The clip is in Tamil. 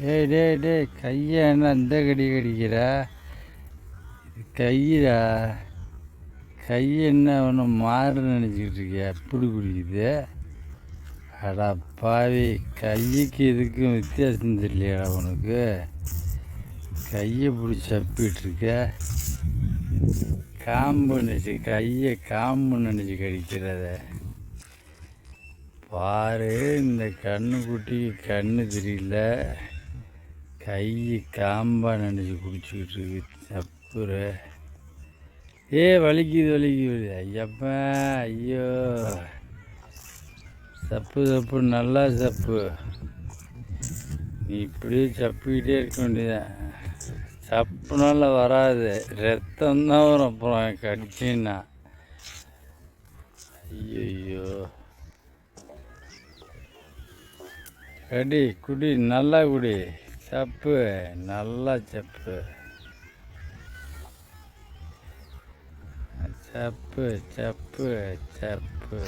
டேய் டேய் டேய் கையை என்ன இந்த கடி கடிக்கிற? இது கையிடா. கை என்ன ஒன்று மாறு நினச்சிக்கிட்டு இருக்கியா? எப்படி குடிக்குது? அடா பாவி கைக்கு இதுக்கும் வித்தியாசம் தெரியலையாடா உனக்கு. கையை பிடிச்சி அப்பிட்டுருக்க காம்பு நினச்சி கையை காம்பு நினச்சி கடிக்கிறத. பாரு இந்த கண்ணுக்குட்டிக்கு கண்ணு தெரியல. கை காம்பா நினச்சி குடிச்சிக்கிட்டு இருக்கு. சப்புற ஏ வலிக்குது வலிக்குது. ஐயப்பா ஐயோ. சப்பு சப்பு நல்லா சப்பு. நீ இப்படியே சப்பிக்கிட்டே இருக்க வேண்டியதான் சப்புனால வராது. ரத்தம் தான் வரும். அப்புறம் கடிச்சின்னா ஐயோ ரெடி குடி நல்லா குடி. சப்பு நல்லா சப்பு. சப்பு சப்பு சப்பு.